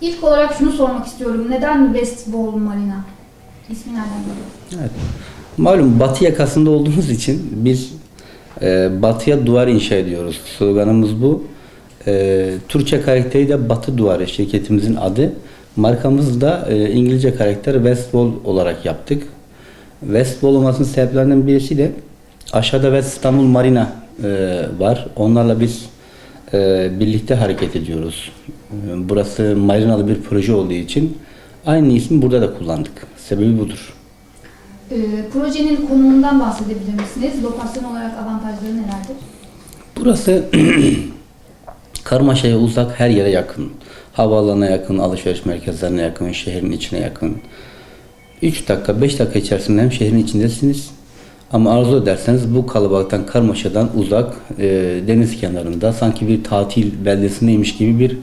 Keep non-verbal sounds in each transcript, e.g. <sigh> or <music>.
İlk olarak şunu sormak istiyorum. Neden West Wall Marina? İsmi nereden geliyor? Evet. Malum batı yakasında olduğumuz için biz e, batıya duvar inşa ediyoruz. Sloganımız bu. E, Türkçe karakteri de Batı Duvarı şirketimizin adı. Markamız da e, İngilizce karakter West Wall olarak yaptık. West Wall olmasının sebeplerinden birisi de aşağıda West İstanbul Marina e, var. Onlarla biz birlikte hareket ediyoruz. E, burası marinalı bir proje olduğu için aynı ismi burada da kullandık. Sebebi budur. Ee, projenin konumundan bahsedebilir misiniz? Lokasyon olarak avantajları nelerdir? Burası <clears throat> Karmaşa'ya uzak her yere yakın. Havaalanına yakın, alışveriş merkezlerine yakın, şehrin içine yakın. 3 dakika, 5 dakika içerisinde hem şehrin içindesiniz ama arzu ederseniz bu kalabalıktan, karmaşadan uzak, e, deniz kenarında sanki bir tatil beldesindeymiş gibi bir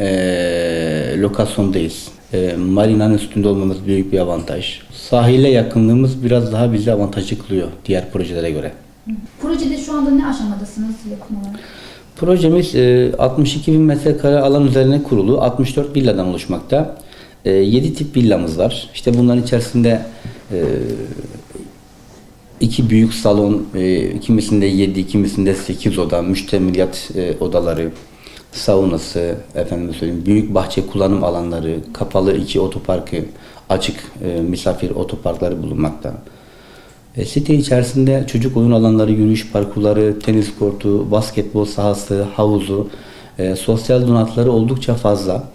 e, lokasyondayız. E, marinanın üstünde olmamız büyük bir avantaj. Sahile yakınlığımız biraz daha bizi avantajlı kılıyor diğer projelere göre. Projede şu anda ne aşamadasınız yapım olarak? Projemiz e, 62 bin metrekare alan üzerine kurulu 64 villadan oluşmakta. 7 tip villamız var. İşte bunların içerisinde e, iki büyük salon, e, kimisinde 7, kimisinde 8 oda, müştemiliyat e, odaları, saunası, efendim söyleyeyim, büyük bahçe kullanım alanları, kapalı iki otoparkı, açık e, misafir otoparkları bulunmakta. E, site içerisinde çocuk oyun alanları, yürüyüş parkurları, tenis kortu, basketbol sahası, havuzu, e, sosyal donatıları oldukça fazla.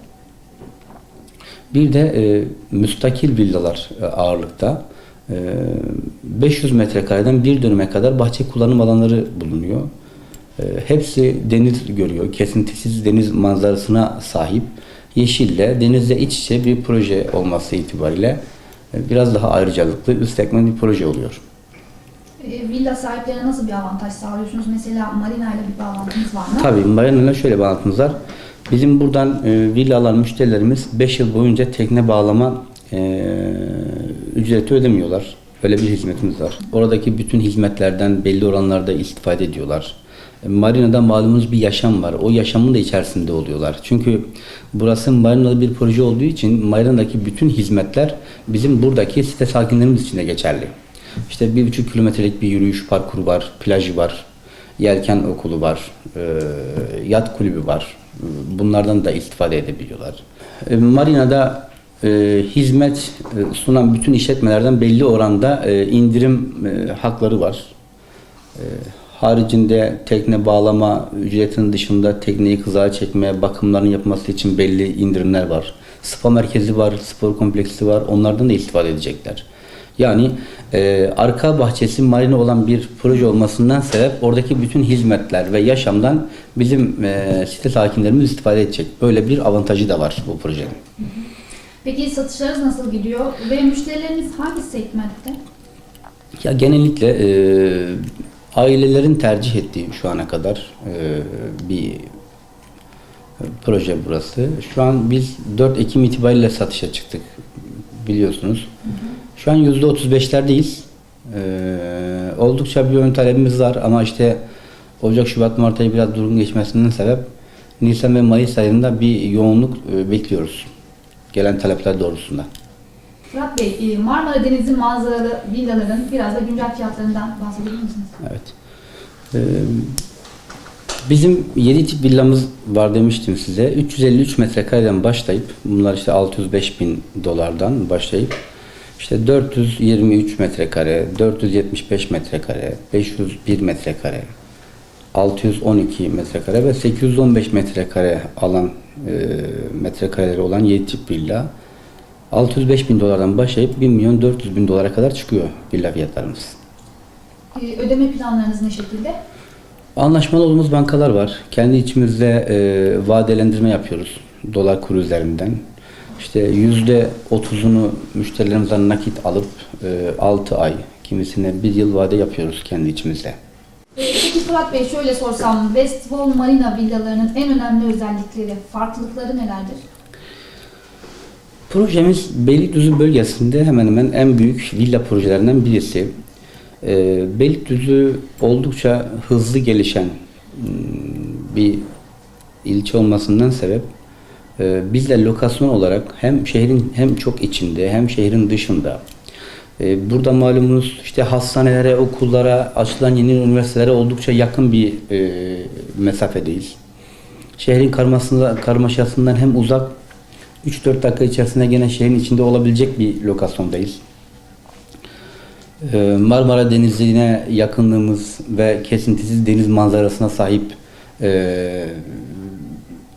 Bir de e, müstakil villalar e, ağırlıkta. E, 500 metrekareden bir dönüme kadar bahçe kullanım alanları bulunuyor. E, hepsi deniz görüyor. Kesintisiz deniz manzarasına sahip. Yeşille, denizle iç içe bir proje olması itibariyle e, biraz daha ayrıcalıklı, üst segment bir proje oluyor. Ee, villa sahiplerine nasıl bir avantaj sağlıyorsunuz? Mesela marina ile bir bağlantınız var mı? Tabii marinayla şöyle bir bağlantımız var. Bizim buradan e, villa alan müşterilerimiz 5 yıl boyunca tekne bağlama e, ücreti ödemiyorlar. Öyle bir hizmetimiz var. Oradaki bütün hizmetlerden belli oranlarda istifade ediyorlar. E, Marina'da malumunuz bir yaşam var. O yaşamın da içerisinde oluyorlar. Çünkü burası marinalı bir proje olduğu için marinadaki bütün hizmetler bizim buradaki site sakinlerimiz için de geçerli. İşte bir buçuk kilometrelik bir yürüyüş parkuru var, plajı var, yelken okulu var, e, yat kulübü var. Bunlardan da istifade edebiliyorlar. E, marinada e, hizmet e, sunan bütün işletmelerden belli oranda e, indirim e, hakları var. E, haricinde tekne bağlama ücretinin dışında tekneyi kızağa çekme, bakımların yapılması için belli indirimler var. Spa merkezi var, spor kompleksi var. Onlardan da istifade edecekler. Yani e, arka bahçesi marina olan bir proje olmasından sebep oradaki bütün hizmetler ve yaşamdan bizim e, site sakinlerimiz istifade edecek. Böyle bir avantajı da var bu projenin. Peki satışlarınız nasıl gidiyor? Ve müşterileriniz hangi segmentte? Ya genellikle e, ailelerin tercih ettiği şu ana kadar e, bir proje burası. Şu an biz 4 Ekim itibariyle satışa çıktık biliyorsunuz. Şu an %35'lerdeyiz. E, oldukça bir ön talebimiz var ama işte Ocak, Şubat, Mart ayı biraz durgun geçmesinden sebep Nisan ve Mayıs ayında bir yoğunluk e, bekliyoruz. Gelen talepler doğrultusunda. Fırat Bey, e, Marmara Denizi manzaralı villaların biraz da güncel fiyatlarından bahsedebilir misiniz? Evet. Ee, bizim 7 tip villamız var demiştim size. 353 metrekareden başlayıp, bunlar işte 605 bin dolardan başlayıp, işte 423 metrekare, 475 metrekare, 501 metrekare, 612 metrekare ve 815 metrekare alan e, metrekareleri olan 7 tip villa 605 bin dolardan başlayıp 1 milyon 400 bin dolara kadar çıkıyor villa fiyatlarımız. E, ödeme planlarınız ne şekilde? Anlaşmalı olduğumuz bankalar var. Kendi içimizde e, vadelendirme yapıyoruz dolar kuru üzerinden. İşte yüzde otuzunu müşterilerimizden nakit alıp e, 6 ay, kimisine bir yıl vade yapıyoruz kendi içimizde. E, Peki Fırat Bey şöyle sorsam, West Wall Marina villalarının en önemli özellikleri, farklılıkları nelerdir? Projemiz Beylikdüzü bölgesinde hemen hemen en büyük villa projelerinden birisi. E, Beylikdüzü oldukça hızlı gelişen hmm, bir ilçe olmasından sebep Ee, biz de lokasyon olarak hem şehrin hem çok içinde hem şehrin dışında ee, burada malumunuz işte hastanelere, okullara, açılan yeni üniversitelere oldukça yakın bir e, mesafedeyiz. Şehrin karmaşasından hem uzak 3-4 dakika içerisinde gene şehrin içinde olabilecek bir lokasyondayız. Ee, Marmara Denizi'ne yakınlığımız ve kesintisiz deniz manzarasına sahip e,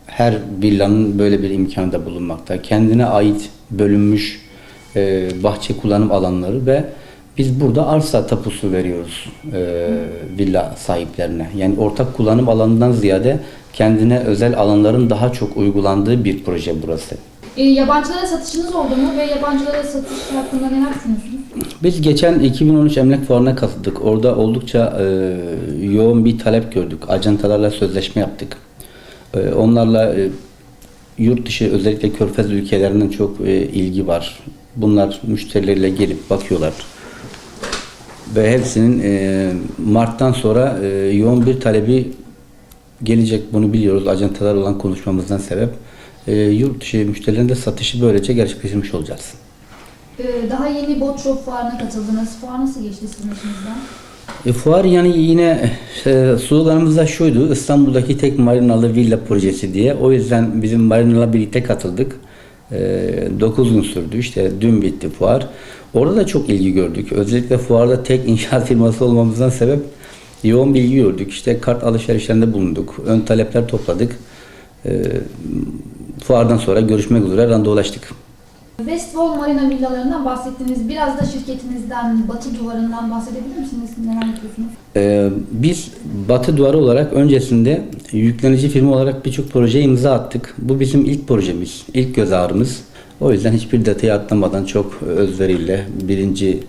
her villanın böyle bir imkanı da bulunmakta. Kendine ait bölünmüş e, bahçe kullanım alanları ve biz burada arsa tapusu veriyoruz e, villa sahiplerine. Yani ortak kullanım alanından ziyade kendine özel alanların daha çok uygulandığı bir proje burası. E, yabancılara satışınız oldu mu ve yabancılara satış hakkında neler düşünüyorsunuz? Biz geçen 2013 Emlak Fuarı'na katıldık. Orada oldukça e, yoğun bir talep gördük. Ajantalarla sözleşme yaptık. E, onlarla e, yurt dışı özellikle Körfez ülkelerinden çok e, ilgi var. Bunlar müşterileriyle gelip bakıyorlar. Ve hepsinin e, Mart'tan sonra e, yoğun bir talebi gelecek. Bunu biliyoruz. Ajantalar olan konuşmamızdan sebep. E, yurt dışı müşterilerin de satışı böylece gerçekleştirmiş olacağız. E, daha yeni Botço fuarına katıldınız. Fuar nasıl geçti sizin açınızdan? E, fuar yani yine e, sloganımız da şuydu. İstanbul'daki tek marinalı villa projesi diye. O yüzden bizim marinala birlikte katıldık. E, 9 gün sürdü. İşte dün bitti fuar. Orada da çok ilgi gördük. Özellikle fuarda tek <laughs> inşaat firması olmamızdan sebep yoğun bir ilgi gördük. İşte kart alışverişlerinde bulunduk. Ön talepler topladık. E, fuardan sonra görüşmek üzere randevulaştık. Westwall Marina villalarından bahsettiniz. Biraz da şirketinizden, Batı Duvarı'ndan bahsedebilir misiniz? Neler yapıyorsunuz? Ee, biz Batı Duvarı olarak öncesinde yüklenici firma olarak birçok projeye imza attık. Bu bizim ilk projemiz, ilk göz ağrımız. O yüzden hiçbir detayı atlamadan çok özveriyle birinci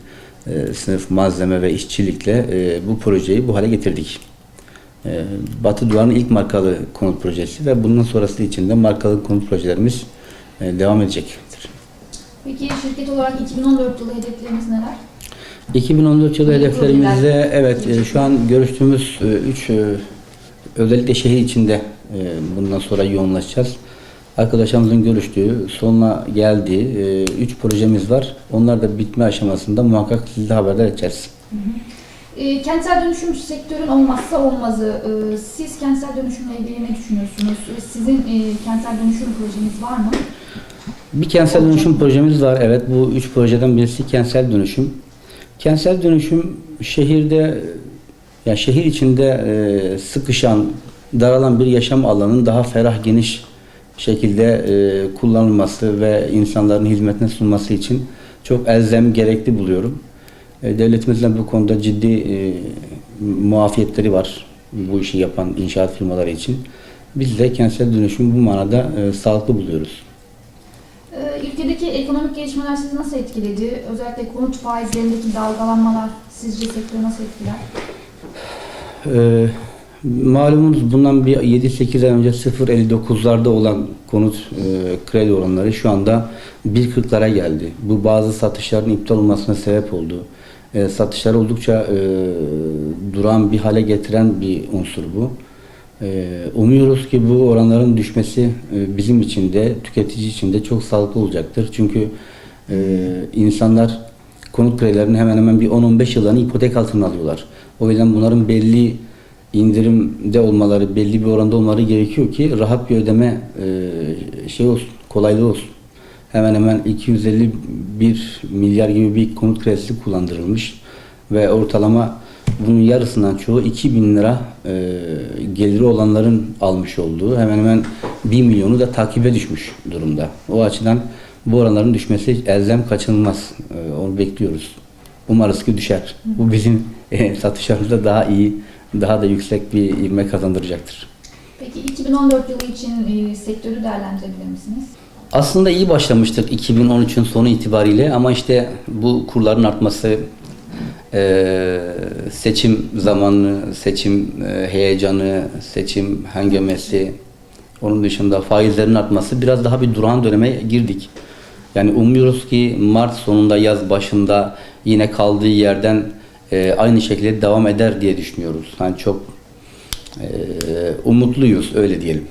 e, sınıf malzeme ve işçilikle e, bu projeyi bu hale getirdik. E, Batı Duvarı'nın ilk markalı konut projesi ve bundan sonrası için de markalı konut projelerimiz e, devam edecektir. Peki şirket olarak 2014 yılı hedefleriniz neler? 2014 yılı hedeflerimizde evet e, şu an görüştüğümüz 3 özellikle şehir içinde e, bundan sonra yoğunlaşacağız. Arkadaşlarımızın görüştüğü, sonuna geldiği 3 projemiz var. Onlar da bitme aşamasında muhakkak sizi de haberdar edeceğiz. E, kentsel dönüşüm sektörün olmazsa olmazı. E, siz kentsel dönüşümle ilgili ne düşünüyorsunuz? E, sizin e, kentsel dönüşüm projeniz var mı? Bir kentsel dönüşüm projemiz var. Evet bu üç projeden birisi kentsel dönüşüm. Kentsel dönüşüm şehirde ya şehir içinde e, sıkışan, daralan bir yaşam alanının daha ferah, geniş şekilde e, kullanılması ve insanların hizmetine sunması için çok elzem, gerekli buluyorum. E, devletimizin bu konuda ciddi e, muafiyetleri var bu işi yapan inşaat firmaları için. Biz de kentsel dönüşüm bu manada e, sağlıklı buluyoruz. E, ülkedeki ekonomik gelişmeler sizi nasıl etkiledi? Özellikle konut faizlerindeki dalgalanmalar sizce sektörü nasıl etkiler? Ee, malumunuz bundan bir 7-8 ay önce 0.59'larda olan konut e, kredi oranları şu anda 1.40'lara geldi. Bu bazı satışların iptal olmasına sebep oldu. E, satışları oldukça e, duran bir hale getiren bir unsur bu. E, umuyoruz ki bu oranların düşmesi e, bizim için de tüketici için de çok sağlıklı olacaktır. Çünkü e, insanlar konut kredilerini hemen hemen bir 10-15 yıllarını ipotek altına alıyorlar. O yüzden bunların belli indirimde olmaları, belli bir oranda olmaları gerekiyor ki rahat bir ödeme e, şey olsun, kolaylığı olsun. Hemen hemen 251 milyar gibi bir konut kredisi kullandırılmış ve ortalama bunun yarısından çoğu 2000 lira e, geliri olanların almış olduğu hemen hemen 1 milyonu da takibe düşmüş durumda. O açıdan bu oranların düşmesi elzem kaçınılmaz. E, onu bekliyoruz. Umarız ki düşer. Bu bizim e, <laughs> satışlarımızda daha iyi, daha da yüksek bir ivme kazandıracaktır. Peki 2014 yılı için e, sektörü değerlendirebilir misiniz? Aslında iyi başlamıştık 2013'ün sonu itibariyle ama işte bu kurların artması, e, seçim zamanı, seçim e, heyecanı, seçim hengamesi, onun dışında faizlerin artması biraz daha bir durağan döneme girdik. Yani umuyoruz ki Mart sonunda yaz başında yine kaldığı yerden e, aynı şekilde devam eder diye düşünüyoruz. Yani çok e, umutluyuz öyle diyelim.